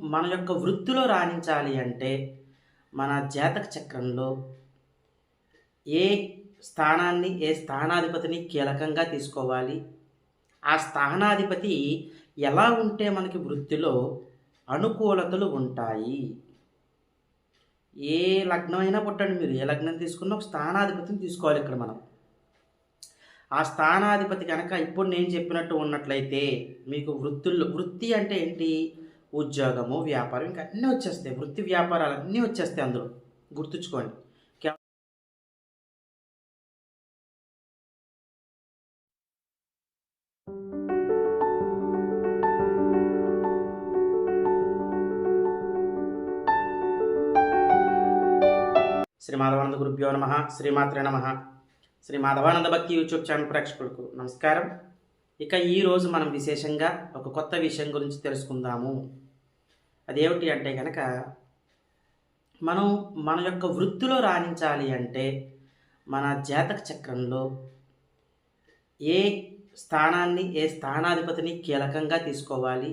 మన యొక్క వృత్తిలో రాణించాలి అంటే మన జాతక చక్రంలో ఏ స్థానాన్ని ఏ స్థానాధిపతిని కీలకంగా తీసుకోవాలి? ఆ స్థానాధిపతి ఎలా ఉంటే మనకి వృత్తిలో అనుకూలతలు ఉంటాయి? ఏ లగ్నం అయినా పుట్టండి మీరు. ఏ లగ్నం తీసుకున్నా ఒక స్థానాధిపతిని తీసుకోవాలి ఇక్కడ మనం. ఆ స్థానాధిపతి కనుక ఇప్పుడు నేను చెప్పినట్టు ఉన్నట్లయితే మీకు వృత్తుల్లో వృత్తి అంటే ఏంటి? ఉద్యోగము వ్యాపారం ఇంకా అన్నీ వచ్చేస్తాయి. వృత్తి వ్యాపారాలు అన్నీ వచ్చేస్తాయి అందులో. గుర్తుంచుకోండి. శ్రీ మాధవానంద గురుభ్యో నమ. శ్రీమాత్రే నమ. శ్రీ మాధవానంద భక్తి యూట్యూబ్ ఛానల్ ప్రేక్షకులకు నమస్కారం. ఇక ఈరోజు మనం విశేషంగా ఒక కొత్త విషయం గురించి తెలుసుకుందాము. అదేమిటి అంటే కనుక మనం మన యొక్క వృత్తిలో రాణించాలి అంటే మన జాతక చక్రంలో ఏ స్థానాన్ని ఏ స్థానాధిపతిని కీలకంగా తీసుకోవాలి?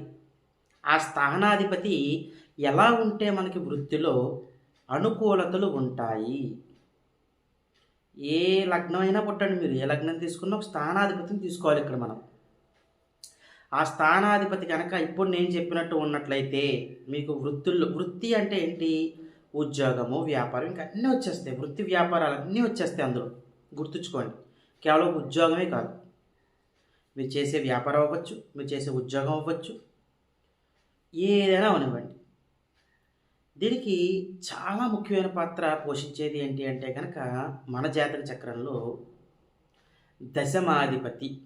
ఆ స్థానాధిపతి ఎలా ఉంటే మనకి వృత్తిలో అనుకూలతలు ఉంటాయి? ఏ లగ్నం అయినా పుట్టండి మీరు. ఏ లగ్నం తీసుకున్నా ఒక స్థానాధిపతిని తీసుకోవాలి ఇక్కడ మనం. ఆ స్థానాధిపతి కనుక ఇప్పుడు నేను చెప్పినట్టు ఉన్నట్లయితే మీకు వృత్తుల్లో వృత్తి అంటే ఏంటి? ఉద్యోగము వ్యాపారం ఇంకా అన్నీ వచ్చేస్తాయి. వృత్తి వ్యాపారాలు అన్నీ వచ్చేస్తాయి అందులో. గుర్తుంచుకోండి. కేవలం ఉద్యోగమే కాదు. మీరు చేసే వ్యాపారం అవ్వచ్చు మీరు చేసే ఉద్యోగం అవ్వచ్చు ఏదైనా అవనివ్వండి. దీనికి చాలా ముఖ్యమైన పాత్ర పోషించేది ఏంటి అంటే కనుక మన జాతక చక్రంలో దశమాధిపతి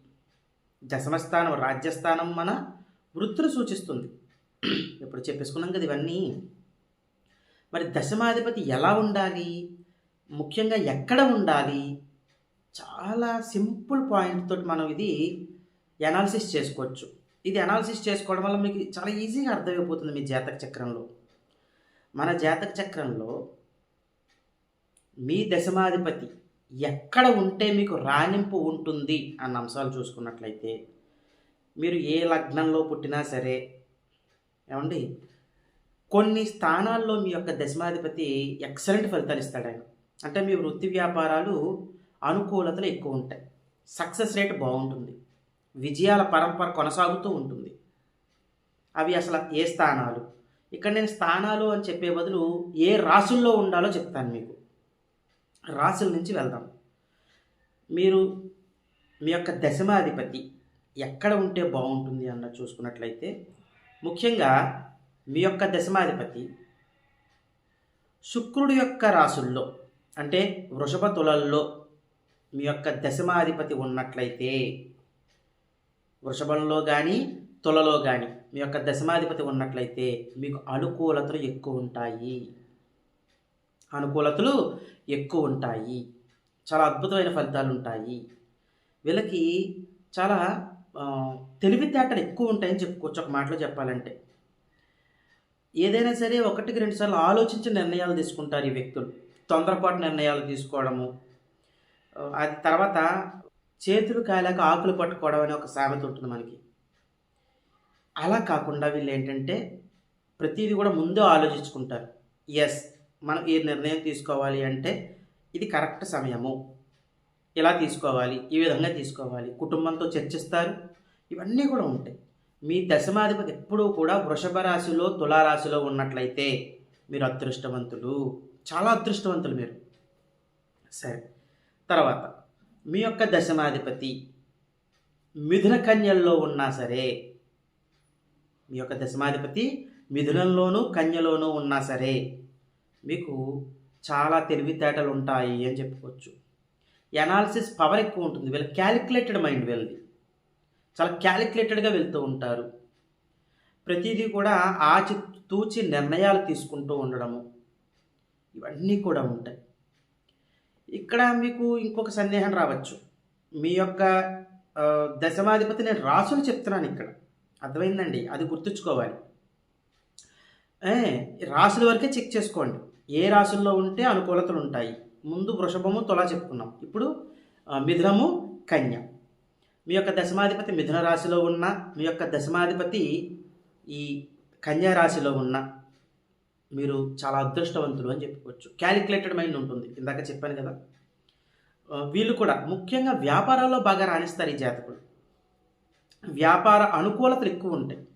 దశమస్థానం రాజ్యస్థానం మన వృత్తిని సూచిస్తుంది. ఇప్పుడు చెప్పేసుకున్నాం కదా ఇవన్నీ. మరి దశమాధిపతి ఎలా ఉండాలి? ముఖ్యంగా ఎక్కడ ఉండాలి? చాలా సింపుల్ పాయింట్ తోటి మనం ఇది అనాలిసిస్ చేసుకోవచ్చు. ఇది అనాలిసిస్ చేసుకోవడం వల్ల మీకు చాలా ఈజీగా అర్థమైపోతుంది మీ జాతక చక్రంలో. మన జాతక చక్రంలో మీ దశమాధిపతి ఎక్కడ ఉంటే మీకు రాణింపు ఉంటుంది అన్న అంశాలు చూసుకున్నట్లయితే మీరు ఏ లగ్నంలో పుట్టినా సరే ఏమండి కొన్ని స్థానాల్లో మీ యొక్క దశమాధిపతి ఎక్సలెంట్ ఫలితాలు ఇస్తాడు ఆయన. అంటే మీ వృత్తి వ్యాపారాలు అనుకూలతలు ఎక్కువ ఉంటాయి. సక్సెస్ రేట్ బాగుంటుంది. విజయాల పరంపర కొనసాగుతూ ఉంటుంది. అవి అసలు ఏ స్థానాలు? ఇక్కడ నేను స్థానాలు అని చెప్పే బదులు ఏ రాసుల్లో ఉండాలో చెప్తాను మీకు. రాశుల నుంచి వెళ్దాం. మీరు మీ యొక్క దశమాధిపతి ఎక్కడ ఉంటే బాగుంటుంది అన్న చూసుకున్నట్లయితే ముఖ్యంగా మీ యొక్క దశమాధిపతి శుక్రుడి యొక్క రాసుల్లో అంటే వృషభ తులల్లో మీ యొక్క దశమాధిపతి ఉన్నట్లయితే వృషభంలో కానీ తులలో కానీ మీ యొక్క దశమాధిపతి ఉన్నట్లయితే మీకు అనుకూలతలు ఎక్కువ ఉంటాయి. అనుకూలతలు ఎక్కువ ఉంటాయి. చాలా అద్భుతమైన ఫలితాలు ఉంటాయి వీళ్ళకి చాలా తెలివితేటలు ఎక్కువ ఉంటాయని చెప్పుకోవచ్చు. ఒక మాటలో చెప్పాలంటే. ఏదైనా సరే ఒకటికి రెండు సార్లు ఆలోచించి నిర్ణయాలు తీసుకుంటారు ఈ వ్యక్తులు. తొందరపాటు నిర్ణయాలు తీసుకోవడము. అది తర్వాత చేతులు కాయలేక ఆకులు పట్టుకోవడం అనే ఒక సామెత ఉంటుంది మనకి. అలా కాకుండా వీళ్ళు ఏంటంటే ప్రతిదీ కూడా ముందే ఆలోచించుకుంటారు. ఎస్ మనం ఈ నిర్ణయం తీసుకోవాలి అంటే ఇది కరెక్ట్ సమయము. ఇలా తీసుకోవాలి? ఈ విధంగా తీసుకోవాలి. కుటుంబంతో చర్చిస్తారు. ఇవన్నీ కూడా ఉంటాయి. మీ దశమాధిపతి ఎప్పుడూ కూడా వృషభ రాశిలో తులారాశిలో ఉన్నట్లయితే మీరు అదృష్టవంతులు. చాలా అదృష్టవంతులు మీరు. సరే. తర్వాత మీ యొక్క దశమాధిపతి మిథున కన్యల్లో ఉన్నా సరే మీ యొక్క దశమాధిపతి మిథునంలోనూ కన్యలోనూ ఉన్నా సరే మీకు చాలా తెలివితేటలు ఉంటాయి అని చెప్పుకోవచ్చు. ఎనాలిసిస్ పవర్ ఎక్కువ ఉంటుంది. వీళ్ళ క్యాలిక్యులేటెడ్ మైండ్ వీళ్ళది. చాలా క్యాలిక్యులేటెడ్గా వెళ్తూ ఉంటారు. ప్రతిదీ కూడా ఆచి తూచి నిర్ణయాలు తీసుకుంటూ ఉండడము. ఇవన్నీ కూడా ఉంటాయి. ఇక్కడ మీకు ఇంకొక సందేహం రావచ్చు. మీ యొక్క దశమాధిపతి నేను రాసులు చెప్తున్నాను ఇక్కడ. అర్థమైందండి? అది గుర్తుంచుకోవాలి. రాసుల వరకే చెక్ చేసుకోండి. ఏ రాశుల్లో ఉంటే అనుకూలతలు ఉంటాయి? ముందు వృషభము తులా చెప్పుకున్నాం. ఇప్పుడు మిథునము కన్య. మీ యొక్క దశమాధిపతి మిథున రాశిలో ఉన్న మీ యొక్క దశమాధిపతి ఈ కన్యా రాశిలో ఉన్న మీరు చాలా అదృష్టవంతులు అని చెప్పుకోవచ్చు. క్యాలిక్యులేటెడ్ మైండ్ ఉంటుంది. ఇందాక చెప్పాను కదా. వీళ్ళు కూడా ముఖ్యంగా వ్యాపారాల్లో బాగా రాణిస్తారు ఈ జాతకులు. వ్యాపార అనుకూలతలు ఎక్కువ ఉంటాయి.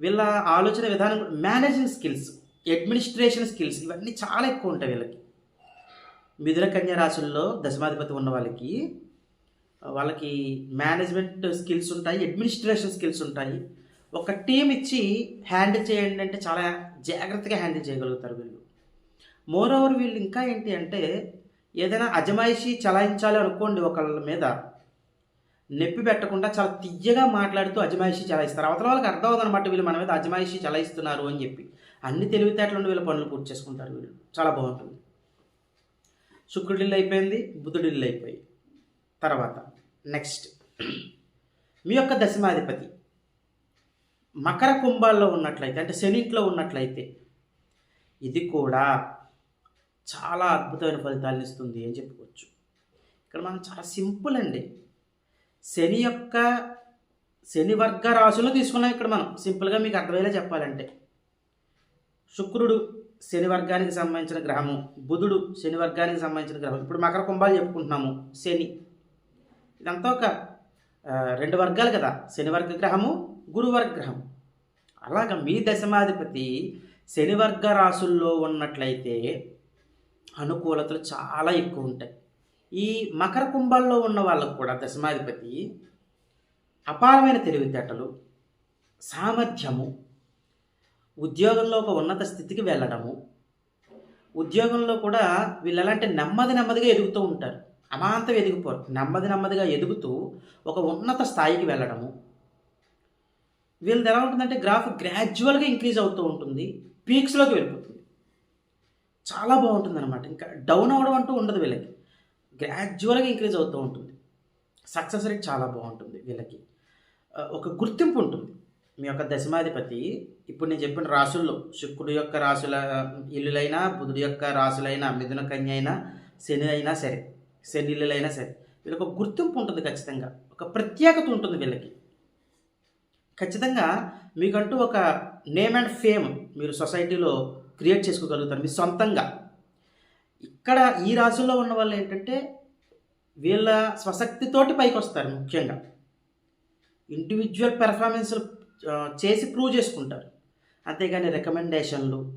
వీళ్ళ ఆలోచన విధానం మేనేజింగ్ స్కిల్స్ అడ్మినిస్ట్రేషన్ స్కిల్స్ ఇవన్నీ చాలా ఎక్కువ ఉంటాయి వీళ్ళకి. మిథున కన్యా రాశుల్లో దశమాధిపతి ఉన్న వాళ్ళకి వాళ్ళకి మేనేజ్మెంట్ స్కిల్స్ ఉంటాయి అడ్మినిస్ట్రేషన్ స్కిల్స్ ఉంటాయి. ఒక టీం ఇచ్చి హ్యాండిల్ చేయండి అంటే చాలా జాగ్రత్తగా హ్యాండిల్ చేయగలుగుతారు వీళ్ళు. మోర్ ఓవర్ వీళ్ళు ఇంకా ఏంటి అంటే ఏదైనా అజమాయిషి చలాయించాలి అనుకోండి ఒకళ్ళ మీద నొప్పి పెట్టకుండా చాలా తియ్యగా మాట్లాడుతూ అజమాయిషి చలాయిస్తారు. అవతల వాళ్ళకి అర్థం అవుతుందన్నమాట వీళ్ళు మన మీద అజమాయిషి చలాయిస్తున్నారు అని చెప్పి. అన్ని తెలివితేటలు వీళ్ళ పనులు పూర్తి చేసుకుంటారు వీళ్ళు. చాలా బాగుంటుంది. శుక్రుడిల్లు అయిపోయింది బుధుడిల్లు అయిపోయి. తర్వాత నెక్స్ట్ మీ యొక్క దశమాధిపతి. మకర కుంభాల్లో ఉన్నట్లయితే అంటే శనిట్లో ఉన్నట్లయితే ఇది కూడా చాలా అద్భుతమైన ఫలితాలను ఇస్తుంది అని చెప్పుకోవచ్చు. ఇక్కడ మనం చాలా సింపుల్ అండి. శని యొక్క శని వర్గ రాశులు తీసుకున్నాం ఇక్కడ మనం. సింపుల్గా మీకు అర్థమయ్యేలా చెప్పాలంటే. శుక్రుడు శని వర్గానికి సంబంధించిన గ్రహము బుధుడు శని వర్గానికి సంబంధించిన గ్రహం ఇప్పుడు మకర కుంభాలు చెప్పుకుంటున్నాము శని. ఇదంతా ఒక రెండు వర్గాలు కదా. శని వర్గ గ్రహము గురువర్గ గ్రహం అలాగ మీ దశమాధిపతి శని వర్గ రాశుల్లో ఉన్నట్లయితే అనుకూలతలు చాలా ఎక్కువ ఉంటాయి. ఈ మకర కుంభాల్లో ఉన్న వాళ్ళకు కూడా దశమాధిపతి అపారమైన తెలివితేటలు సామర్థ్యము ఉద్యోగంలో ఒక ఉన్నత స్థితికి వెళ్ళడము. ఉద్యోగంలో కూడా వీళ్ళు ఎలా అంటే నెమ్మది నెమ్మదిగా ఎదుగుతూ ఉంటారు. అమాంతం ఎదిగిపోరు. నెమ్మది నెమ్మదిగా ఎదుగుతూ ఒక ఉన్నత స్థాయికి వెళ్ళడము. వీళ్ళది ఎలా ఉంటుందంటే గ్రాఫ్ గ్రాడ్యువల్గా ఇంక్రీజ్ అవుతూ ఉంటుంది. పీక్స్లోకి వెళ్ళిపోతుంది. చాలా బాగుంటుంది అనమాట ఇంకా డౌన్ అవ్వడం అంటూ ఉండదు వీళ్ళకి. గ్రాడ్యువల్గా ఇంక్రీజ్ అవుతూ ఉంటుంది. సక్సెస్ రేట్ చాలా బాగుంటుంది వీళ్ళకి. ఒక గుర్తింపు ఉంటుంది. మీ యొక్క దశమాధిపతి. ఇప్పుడు నేను చెప్పిన రాసుల్లో శుక్రుడు యొక్క రాసుల ఇల్లులైనా బుధుడు యొక్క రాసులైనా మిథున కన్య అయినా శని అయినా సరే శని ఇల్లులైనా సరే వీళ్ళకి ఒక గుర్తింపు ఉంటుంది ఖచ్చితంగా. ఒక ప్రత్యేకత ఉంటుంది వీళ్ళకి. ఖచ్చితంగా మీకంటూ ఒక నేమ్ అండ్ ఫేమ్ మీరు సొసైటీలో క్రియేట్ చేసుకోగలుగుతారు మీ సొంతంగా. ఇక్కడ ఈ రాశుల్లో ఉన్న వాళ్ళు ఏంటంటే వీళ్ళ స్వశక్తితోటి పైకి వస్తారు ముఖ్యంగా. ఇండివిజువల్ పెర్ఫార్మెన్స్ చేసి ప్రూవ్ చేసుకుంటారు. అంతేగాని రికమెండేషన్లు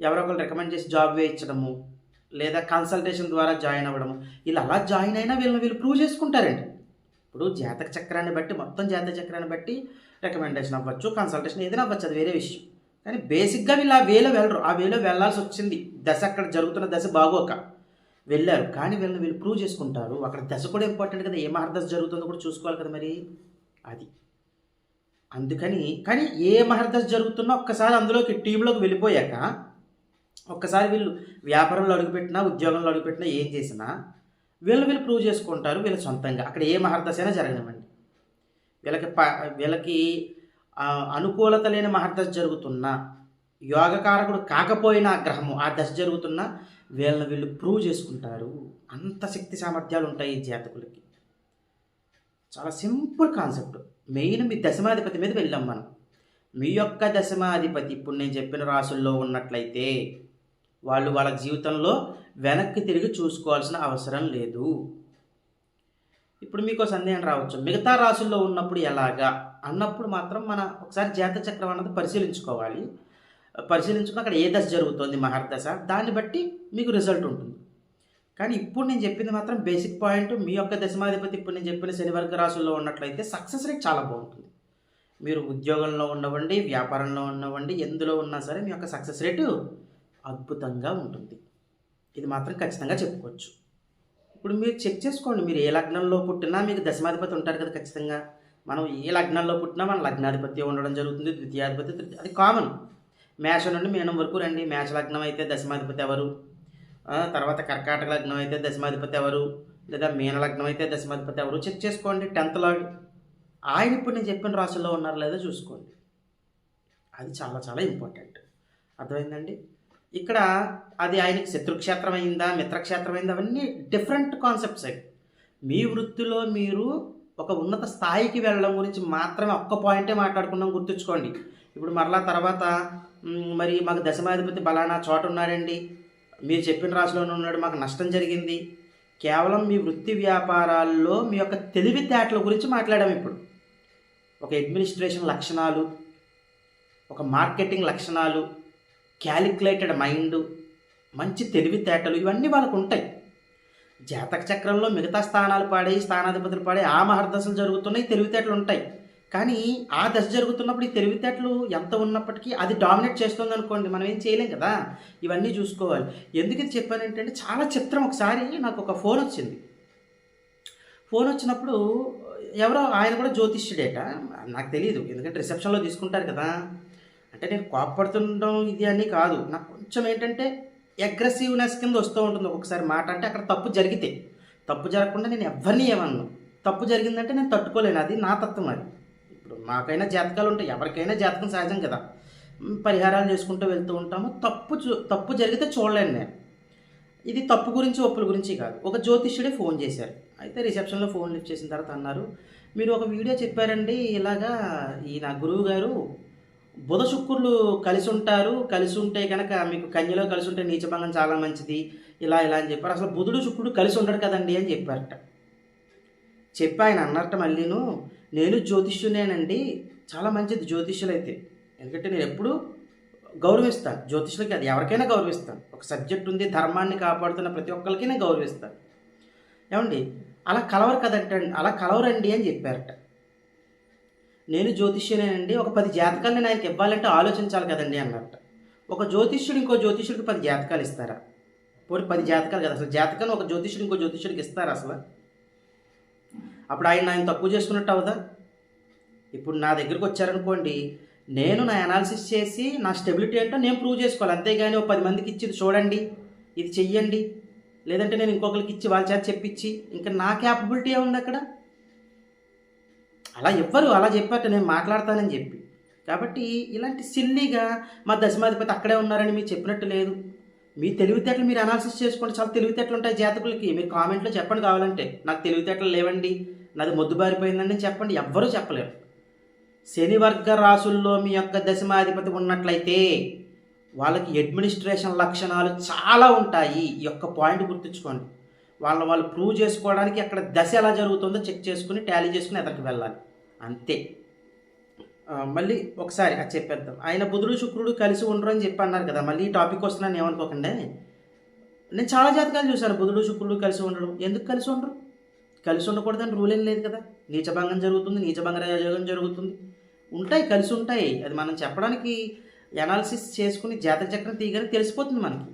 ఎవరో ఒకరు రికమెండ్ చేసి జాబ్ వేయించడము లేదా కన్సల్టేషన్ ద్వారా జాయిన్ అవ్వడము వీళ్ళు అలా జాయిన్ అయినా వీళ్ళని వీళ్ళు ప్రూవ్ చేసుకుంటారండి. ఇప్పుడు జాతక చక్రాన్ని బట్టి మొత్తం జాతక చక్రాన్ని బట్టి రికమెండేషన్ అవ్వచ్చు కన్సల్టేషన్ ఏదైనా అవ్వచ్చు అది వేరే విషయం. కానీ బేసిక్గా వీళ్ళు ఆ వేలో వెళ్ళరు. ఆ వేలో వెళ్ళాల్సి వచ్చింది. దశ అక్కడ జరుగుతున్న దశ బాగోక. వెళ్ళారు. కానీ వీళ్ళని వీళ్ళు ప్రూవ్ చేసుకుంటారు. అక్కడ దశ కూడా ఇంపార్టెంట్ కదా. ఏ మహర్దశ జరుగుతుందో కూడా చూసుకోవాలి కదా మరి. అది. అందుకని కానీ ఏ మహర్దశ జరుగుతున్నా ఒక్కసారి అందులోకి టీంలోకి వెళ్ళిపోయాక ఒక్కసారి వీళ్ళు వ్యాపారంలో అడుగుపెట్టినా ఉద్యోగంలో అడుగుపెట్టినా ఏం చేసినా వీళ్ళు వీళ్ళు ప్రూవ్ చేసుకుంటారు వీళ్ళ సొంతంగా. అక్కడ ఏ మహర్దశ అయినా జరగనివ్వండి. వీళ్ళకి ప వీళ్ళకి అనుకూలత లేని మహర్దశ జరుగుతున్నా యోగకారకుడు కాకపోయినా గ్రహము ఆ దశ జరుగుతున్నా వీళ్ళని వీళ్ళు ప్రూవ్ చేసుకుంటారు. అంత శక్తి సామర్థ్యాలు ఉంటాయి ఈ జాతకులకి. చాలా సింపుల్ కాన్సెప్ట్. మెయిన్ మీ దశమాధిపతి మీద వెళ్ళాం మనం. మీ యొక్క దశమాధిపతి ఇప్పుడు నేను చెప్పిన రాసుల్లో ఉన్నట్లయితే వాళ్ళు వాళ్ళ జీవితంలో వెనక్కి తిరిగి చూసుకోవాల్సిన అవసరం లేదు. ఇప్పుడు మీకు సందేహం రావచ్చు. మిగతా రాసుల్లో ఉన్నప్పుడు ఎలాగా? అన్నప్పుడు మాత్రం మన ఒకసారి జాత చక్రం అన్నది పరిశీలించుకోవాలి. పరిశీలించుకుని అక్కడ ఏ దశ జరుగుతుంది? మహర్దశ. దాన్ని బట్టి మీకు రిజల్ట్ ఉంటుంది. కానీ ఇప్పుడు నేను చెప్పింది మాత్రం బేసిక్ పాయింట్ మీ యొక్క దశమాధిపతి ఇప్పుడు నేను చెప్పిన శనివర్గ రాశుల్లో ఉన్నట్లయితే సక్సెస్ రేట్ చాలా బాగుంటుంది. మీరు ఉద్యోగంలో ఉండవండి వ్యాపారంలో ఉండవండి ఎందులో ఉన్నా సరే మీ యొక్క సక్సెస్ రేటు అద్భుతంగా ఉంటుంది. ఇది మాత్రం ఖచ్చితంగా చెప్పుకోవచ్చు. ఇప్పుడు మీరు చెక్ చేసుకోండి మీరు ఏ లగ్నంలో పుట్టినా మీకు దశమాధిపతి ఉంటారు కదా ఖచ్చితంగా. మనం ఏ లగ్నంలో పుట్టినా మన లగ్నాధిపతి ఉండడం జరుగుతుంది ద్వితీయాధిపతి అది కామన్ మేష నుండి మీనం వరకు రండి. మేష లగ్నం అయితే దశమాధిపతి ఎవరు? తర్వాత కర్కాటక లగ్నం అయితే దశమాధిపతి ఎవరు? లేదా మీన లగ్నం అయితే దశమాధిపతి ఎవరు? చెక్ చేసుకోండి టెన్త్లో ఆయన ఇప్పుడు నేను చెప్పిన రాశుల్లో ఉన్నారో లేదో చూసుకోండి. అది చాలా చాలా ఇంపార్టెంట్. అర్థమైందండి? ఇక్కడ అది ఆయనకి శత్రుక్షేత్రం అయిందా మిత్రక్షేత్రం అయిందా అవన్నీ డిఫరెంట్ కాన్సెప్ట్స్ అవి. మీ వృత్తిలో మీరు ఒక ఉన్నత స్థాయికి వెళ్ళడం గురించి మాత్రమే ఒక్క పాయింటే మాట్లాడుకున్నాం గుర్తుంచుకోండి. ఇప్పుడు మరలా తర్వాత మరి మాకు దశమాధిపతి బలానా చోట ఉన్నాడండి. మీరు చెప్పిన రాశిలోనే ఉన్నాడు మాకు నష్టం జరిగింది. కేవలం మీ వృత్తి వ్యాపారాల్లో మీ యొక్క తెలివితేటల గురించి మాట్లాడాము ఇప్పుడు. ఒక అడ్మినిస్ట్రేషన్ లక్షణాలు ఒక మార్కెటింగ్ లక్షణాలు క్యాలిక్యులేటెడ్ మైండ్ మంచి తెలివితేటలు ఇవన్నీ వాళ్ళకు ఉంటాయి. జాతక చక్రంలో మిగతా స్థానాలు పాడే స్థానాధిపతులు పాడే ఆ మహర్దశలు జరుగుతున్నాయి తెలివితేటలు ఉంటాయి. కానీ ఆ దశ జరుగుతున్నప్పుడు ఈ తెలివితేటలు ఎంత ఉన్నప్పటికీ అది డామినేట్ చేస్తుంది అనుకోండి మనం ఏం చేయలేం కదా? ఇవన్నీ చూసుకోవాలి. ఎందుకు ఇది చెప్పానంటే చాలా చిత్రం ఒకసారి నాకు ఒక ఫోన్ వచ్చింది. ఫోన్ వచ్చినప్పుడు ఎవరో ఆయన కూడా జ్యోతిష్యుడేట. నాకు తెలియదు ఎందుకంటే రిసెప్షన్లో తీసుకుంటారు కదా. అంటే నేను కోపడుతుండడం ఇది అని కాదు. నాకు కొంచెం ఏంటంటే అగ్రెసివ్నెస్ కింద వస్తూ ఉంటుంది ఒక్కొక్కసారి మాట. అంటే అక్కడ తప్పు జరిగితే తప్పు జరగకుండా నేను ఎవరిని ఏమన్నాను తప్పు జరిగిందంటే నేను తట్టుకోలేను. అది నా తత్వం అది. ఇప్పుడు మాకైనా జాతకాలు ఉంటాయి. ఎవరికైనా జాతకం సహజం కదా. పరిహారాలు చేసుకుంటూ వెళ్తూ ఉంటాము. తప్పు చూ తప్పు జరిగితే చూడలేను నేను. ఇది తప్పు గురించి ఒప్పుల గురించి కాదు. ఒక జ్యోతిష్యుడే ఫోన్ చేశారు. అయితే రిసెప్షన్లో ఫోన్ లిఫ్ట్ చేసిన తర్వాత అన్నారు మీరు ఒక వీడియో చెప్పారండి. ఇలాగా ఈ నా గురువు గారు బుధ శుక్రులు కలిసి ఉంటారు. కలిసి ఉంటే కనుక మీకు కన్యలో కలిసి ఉంటే నీచభంగం చాలా మంచిది. ఇలా ఇలా అని చెప్పారు. అసలు బుధుడు శుక్రుడు కలిసి ఉండడు కదండి అని చెప్పారట. చెప్పి ఆయన అన్నట్టు మళ్ళీను. నేను జ్యోతిష్యునేనండి. చాలా మంచిది జ్యోతిష్యులైతే. ఎందుకంటే నేను ఎప్పుడు గౌరవిస్తాను. జ్యోతిష్యులకి అది ఎవరికైనా గౌరవిస్తాను. ఒక సబ్జెక్ట్ ఉంది ధర్మాన్ని కాపాడుతున్న ప్రతి ఒక్కరికి నేను గౌరవిస్తాను. ఏమండి? అలా కలవరు కదంట అలా కలవరండి అని చెప్పారట. నేను జ్యోతిష్యునేనండి. ఒక పది జాతకాలు నేను ఆయనకి ఇవ్వాలంటే ఆలోచించాలి కదండి అన్నట్ట. ఒక జ్యోతిష్యుడు ఇంకో జ్యోతిష్యుడికి పది జాతకాలు ఇస్తారా? పోనీ పది జాతకాలు కదా. అసలు జాతకాన్ని ఒక జ్యోతిష్యుడు ఇంకో జ్యోతిష్యుడికి ఇస్తారా అసలు? అప్పుడు ఆయన ఆయన తక్కువ చేసుకున్నట్టు అవుదా? ఇప్పుడు నా దగ్గరకు వచ్చారనుకోండి నేను నా అనాలిసిస్ చేసి నా స్టెబిలిటీ ఏంటో నేను ప్రూవ్ చేసుకోవాలి. అంతేగాని ఒక పది మందికి ఇచ్చి చూడండి ఇది చెయ్యండి. లేదంటే నేను ఇంకొకరికి ఇచ్చి వాళ్ళ చేత చెప్పించి ఇంకా నా క్యాపబిలిటీ ఏముంది అక్కడ? అలా ఎవ్వరు అలా చెప్పారట నేను మాట్లాడతానని చెప్పి. కాబట్టి ఇలాంటి సిల్లీగా మా దశమాధిపతి అక్కడే ఉన్నారని మీరు చెప్పినట్టు లేదు. మీ తెలివితేటలు మీరు అనాలిసిస్ చేసుకోండి. చాలా తెలివితేటలు ఉంటాయి జాతకులకి. మీరు కామెంట్లో చెప్పండి కావాలంటే. నాకు తెలివితేటలు లేవండి. నాది మొద్దుబారిపోయిందండి చెప్పండి. ఎవ్వరూ చెప్పలేరు. శని వర్గ రాసుల్లో మీ యొక్క దశమాధిపతి ఉన్నట్లయితే వాళ్ళకి అడ్మినిస్ట్రేషన్ లక్షణాలు చాలా ఉంటాయి. ఈ యొక్క పాయింట్ గుర్తుంచుకోండి. వాళ్ళ వాళ్ళు ప్రూవ్ చేసుకోవడానికి అక్కడ దశ ఎలా జరుగుతుందో చెక్ చేసుకుని టాలీ చేసుకుని ఎదరికి వెళ్ళాలి. అంతే. మళ్ళీ ఒకసారి అది చెప్పేద్దాం. ఆయన బుధుడు శుక్రుడు కలిసి ఉండరు అని చెప్పి అన్నారు కదా మళ్ళీ ఈ టాపిక్ వస్తున్నాను ఏమనుకోకండి? నేను చాలా జాతకాలు చూశాను బుధుడు శుక్రుడు కలిసి ఉండడం ఎందుకు కలిసి ఉండరు? కలిసి ఉండకూడదని రూల్ ఏం లేదు కదా. నీచభంగం జరుగుతుంది నీచభంగ యోగం జరుగుతుంది. ఉంటాయి కలిసి ఉంటాయి. అది మనం చెప్పడానికి ఎనాలిసిస్ చేసుకుని జాతక చక్రం తీయగానే తెలిసిపోతుంది మనకి.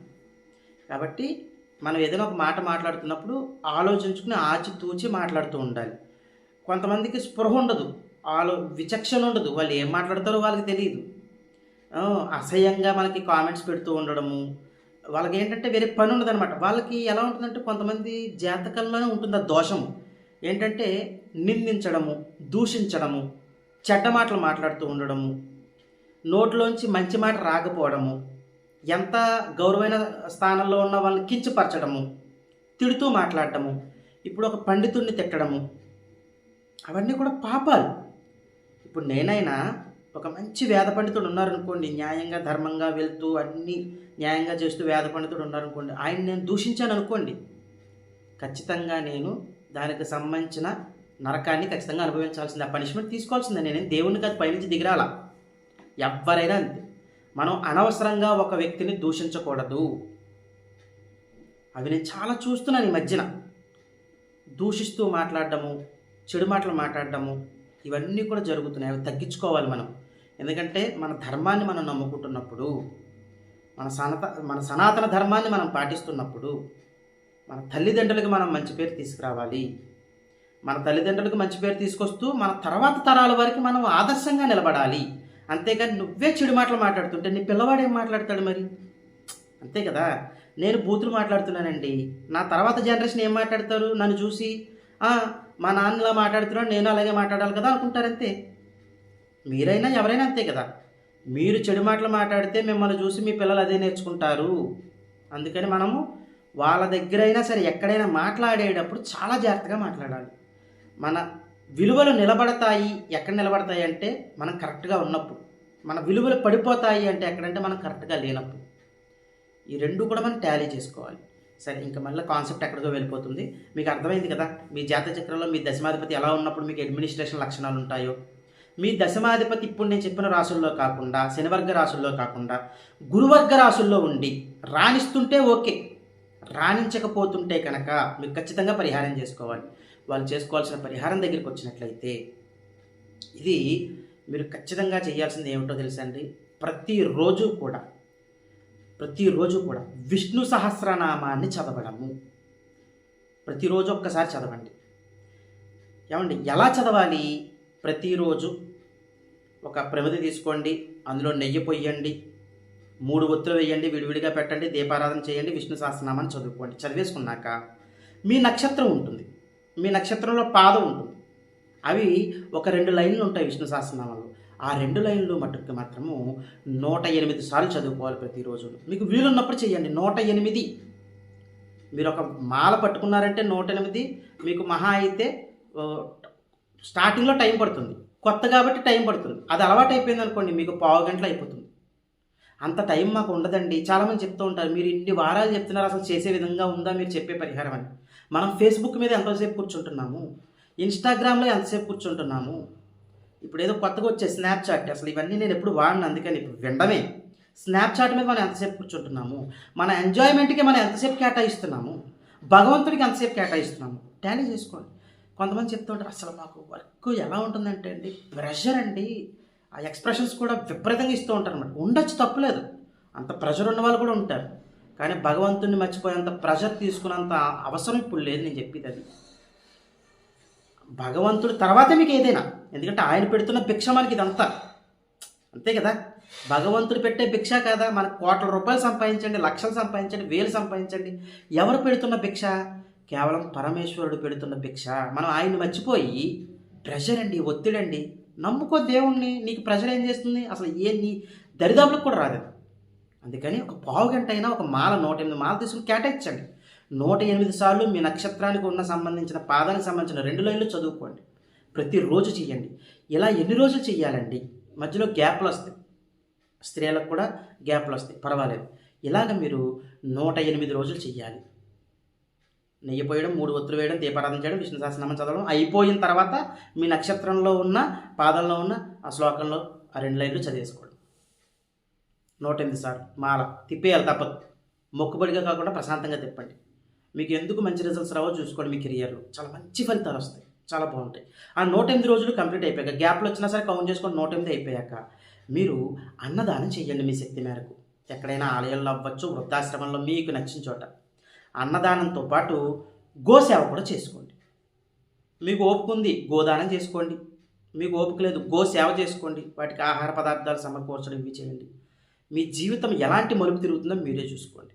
కాబట్టి మనం ఏదైనా ఒక మాట మాట్లాడుతున్నప్పుడు ఆలోచించుకుని ఆచితూచి మాట్లాడుతూ ఉండాలి. కొంతమందికి స్పృహ ఉండదు. ఆలో విచక్షణ ఉండదు. వాళ్ళు ఏం మాట్లాడతారో వాళ్ళకి తెలియదు అసహ్యంగా మనకి కామెంట్స్ పెడుతూ ఉండడము వాళ్ళకి ఏంటంటే వేరే పని ఉండదనమాట వాళ్ళకి ఎలా ఉంటుందంటే కొంతమంది జాతకంలోనే ఉంటుంది ఆ దోషము. ఏంటంటే నిందించడము దూషించడము చెడ్డ మాటలు మాట్లాడుతూ ఉండడము నోట్లోంచి మంచి మాట రాకపోవడము ఎంత గౌరవమైన స్థానంలో ఉన్న వాళ్ళని కించపరచడము తిడుతూ మాట్లాడటము ఇప్పుడు ఒక పండితుడిని తిట్టడము అవన్నీ కూడా పాపాలు. ఇప్పుడు నేనైనా ఒక మంచి వేద పండితుడు ఉన్నారనుకోండి న్యాయంగా ధర్మంగా వెళ్తూ అన్నీ న్యాయంగా చేస్తూ వేద పండితుడు ఉన్నారనుకోండి ఆయన నేను దూషించాను అనుకోండి ఖచ్చితంగా నేను దానికి సంబంధించిన నరకాన్ని ఖచ్చితంగా అనుభవించాల్సిందే ఆ పనిష్మెంట్ తీసుకోవాల్సిందే. నేను దేవుని కాదు పైనుంచి దిగిరాల? ఎవరైనా అంతే. మనం అనవసరంగా ఒక వ్యక్తిని దూషించకూడదు. అవి నేను చాలా చూస్తున్నాను ఈ మధ్యన. దూషిస్తూ మాట్లాడడము చెడు మాటలు మాట్లాడడము ఇవన్నీ కూడా జరుగుతున్నాయి. అవి తగ్గించుకోవాలి మనం. ఎందుకంటే మన ధర్మాన్ని మనం నమ్ముకుంటున్నప్పుడు మన సనత మన సనాతన ధర్మాన్ని మనం పాటిస్తున్నప్పుడు మన తల్లిదండ్రులకు మనం మంచి పేరు తీసుకురావాలి. మన తల్లిదండ్రులకు మంచి పేరు తీసుకొస్తూ మన తర్వాత తరాల వరకు మనం ఆదర్శంగా నిలబడాలి. అంతేగాని నువ్వే చెడు మాటలు మాట్లాడుతుంటే నీ పిల్లవాడు ఏం మాట్లాడతాడు మరి? అంతే కదా? నేను బూతులు మాట్లాడుతున్నానండి. నా తర్వాత జనరేషన్ ఏం మాట్లాడతారు? నన్ను చూసి మా నాన్నలా మాట్లాడుతున్నాడు నేను అలాగే మాట్లాడాలి కదా అనుకుంటారు అంతే మీరైనా ఎవరైనా అంతే కదా. మీరు చెడు మాటలు మాట్లాడితే మిమ్మల్ని చూసి మీ పిల్లలు అదే నేర్చుకుంటారు. అందుకని మనము వాళ్ళ దగ్గరైనా సరే ఎక్కడైనా మాట్లాడేటప్పుడు చాలా జాగ్రత్తగా మాట్లాడాలి. మన విలువలు నిలబడతాయి. ఎక్కడ నిలబడతాయి అంటే మనం కరెక్ట్గా ఉన్నప్పుడు. మన విలువలు పడిపోతాయి అంటే ఎక్కడంటే మనం కరెక్ట్గా లేనప్పుడు. ఈ రెండు కూడా మనం ట్యాలీ చేసుకోవాలి. సరే ఇంకా మళ్ళీ కాన్సెప్ట్ ఎక్కడికో వెళ్ళిపోతుంది. మీకు అర్థమైంది కదా? మీ జాత చక్రంలో మీ దశమాధిపతి ఎలా ఉన్నప్పుడు మీకు అడ్మినిస్ట్రేషన్ లక్షణాలు ఉంటాయో? మీ దశమాధిపతి ఇప్పుడు నేను చెప్పిన రాసుల్లో కాకుండా శనివర్గ రాసుల్లో కాకుండా గురువర్గ రాసుల్లో ఉండి రాణిస్తుంటే ఓకే. రాణించకపోతుంటే కనుక మీకు ఖచ్చితంగా పరిహారం చేసుకోవాలి. వాళ్ళు చేసుకోవాల్సిన పరిహారం దగ్గరికి వచ్చినట్లయితే ఇది మీరు ఖచ్చితంగా చేయాల్సింది ఏమిటో తెలుసా అండి? ప్రతిరోజు కూడా ప్రతిరోజు కూడా విష్ణు సహస్రనామాన్ని చదవడము. ప్రతిరోజు ఒక్కసారి చదవండి. ఏమండి ఎలా చదవాలి? ప్రతిరోజు ఒక ప్రమిది తీసుకోండి అందులో నెయ్యి పొయ్యండి మూడు ఒత్తులు వేయండి విడివిడిగా పెట్టండి దీపారాధన చేయండి విష్ణు సహస్రనామాన్ని చదువుకోండి. చదివేసుకున్నాక మీ నక్షత్రం ఉంటుంది. మీ నక్షత్రంలో పాదం ఉంటుంది. అవి ఒక రెండు లైన్లు ఉంటాయి విష్ణు సహస్రనామాలు ఆ రెండు లైన్లు మటుకు మాత్రము నూట ఎనిమిది సార్లు చదువుకోవాలి ప్రతిరోజు. మీకు వీలున్నప్పుడు చేయండి నూట ఎనిమిది. మీరు ఒక మాల పట్టుకున్నారంటే నూట ఎనిమిది. మీకు మహా అయితే స్టార్టింగ్లో టైం పడుతుంది. కొత్త కాబట్టి టైం పడుతుంది. అది అలవాటు అయిపోయింది అనుకోండి మీకు పావు గంటలు అయిపోతుంది. అంత టైం మాకు ఉండదండి. చాలామంది చెప్తూ ఉంటారు మీరు ఇన్ని వారాలు చెప్తున్నారు అసలు చేసే విధంగా ఉందా? మీరు చెప్పే పరిహారం అని. మనం ఫేస్బుక్ మీద ఎంతసేపు కూర్చుంటున్నాము? ఇన్స్టాగ్రామ్లో ఎంతసేపు కూర్చుంటున్నాము? ఇప్పుడు ఏదో కొత్తగా వచ్చే స్నాప్చాట్ అసలు ఇవన్నీ నేను ఎప్పుడు వాడిన అందుకని ఇప్పుడు వినడమే. స్నాప్చాట్ మీద మనం ఎంతసేపు కూర్చుంటున్నాము? మన ఎంజాయ్మెంట్కి మనం ఎంతసేపు కేటాయిస్తున్నాము? భగవంతుడికి ఎంతసేపు కేటాయిస్తున్నాము? టాలీ చేసుకోండి. కొంతమంది చెప్తుంటారు అసలు మాకు వర్క్ ఎలా ఉంటుందంటే అండి ప్రెషర్ అండి. ఆ ఎక్స్ప్రెషన్స్ కూడా విపరీతంగా ఇస్తూ ఉంటారు అనమాట ఉండొచ్చు తప్పులేదు అంత ప్రెషర్ ఉన్న వాళ్ళు కూడా ఉంటారు. కానీ భగవంతుడిని మర్చిపోయేంత ప్రెషర్ తీసుకున్నంత అవసరం ఇప్పుడు లేదు నేను చెప్పేది అది. భగవంతుడు తర్వాతే మీకు ఏదైనా. ఎందుకంటే ఆయన పెడుతున్న భిక్ష మనకి ఇదంతా. అంతే కదా? భగవంతుడు పెట్టే భిక్ష కదా? మనకు కోట్ల రూపాయలు సంపాదించండి లక్షలు సంపాదించండి వేలు సంపాదించండి. ఎవరు పెడుతున్న భిక్ష? కేవలం పరమేశ్వరుడు పెడుతున్న భిక్ష. మనం ఆయన్ని మర్చిపోయి ప్రెషర్ అండి ఒత్తిడండి. నమ్ముకో దేవుణ్ణి. నీకు ప్రెషర్ ఏం చేస్తుంది? అసలు ఏ నీ దరిదాపులకు కూడా రాదు అందుకని ఒక పావు గంట అయినా ఒక మాల నూట ఎనిమిది మాల తీసుకుని కేటాయించండి. నూట ఎనిమిది సార్లు మీ నక్షత్రానికి ఉన్న సంబంధించిన పాదానికి సంబంధించిన రెండు లైన్లు చదువుకోండి. ప్రతిరోజు చెయ్యండి. ఇలా ఎన్ని రోజులు చెయ్యాలండి? మధ్యలో గ్యాప్లు వస్తాయి. స్త్రీలకు కూడా గ్యాప్లు వస్తాయి. పర్వాలేదు. ఇలాగ మీరు నూట ఎనిమిది రోజులు చెయ్యాలి. నెయ్యి పోయడం మూడు ఒత్తులు వేయడం దీపారాధన చేయడం విష్ణు సహస్రనామం చదవడం అయిపోయిన తర్వాత మీ నక్షత్రంలో ఉన్న పాదంలో ఉన్న ఆ శ్లోకంలో ఆ రెండు లైన్లు చదివేసుకోండి. నూట ఎనిమిది సార్లు. మాల తిప్పేయాలి తప్పదు. మొక్కుబడిగా కాకుండా ప్రశాంతంగా తిప్పండి. మీకు ఎందుకు మంచి రిజల్ట్స్ రావో చూసుకోండి మీ కెరియర్లో చాలా మంచి ఫలితాలు వస్తాయి. చాలా బాగుంటాయి. ఆ నూట ఎనిమిది రోజులు కంప్లీట్ అయిపోయాక గ్యాప్లు వచ్చినా సరే కౌంట్ చేసుకొని నూట ఎనిమిది అయిపోయాక మీరు అన్నదానం చేయండి మీ శక్తి మేరకు. ఎక్కడైనా ఆలయాల్లో అవ్వచ్చు వృద్ధాశ్రమంలో మీకు నచ్చిన చోట. అన్నదానంతో పాటు గోసేవ కూడా చేసుకోండి. మీకు ఓపిక ఉంది గోదానం చేసుకోండి. మీకు ఓపిక లేదు గోసేవ చేసుకోండి. వాటికి ఆహార పదార్థాలు సమకూర్చడం ఇవి చేయండి. మీ జీవితం ఎలాంటి మలుపు తిరుగుతుందో మీరే చూసుకోండి.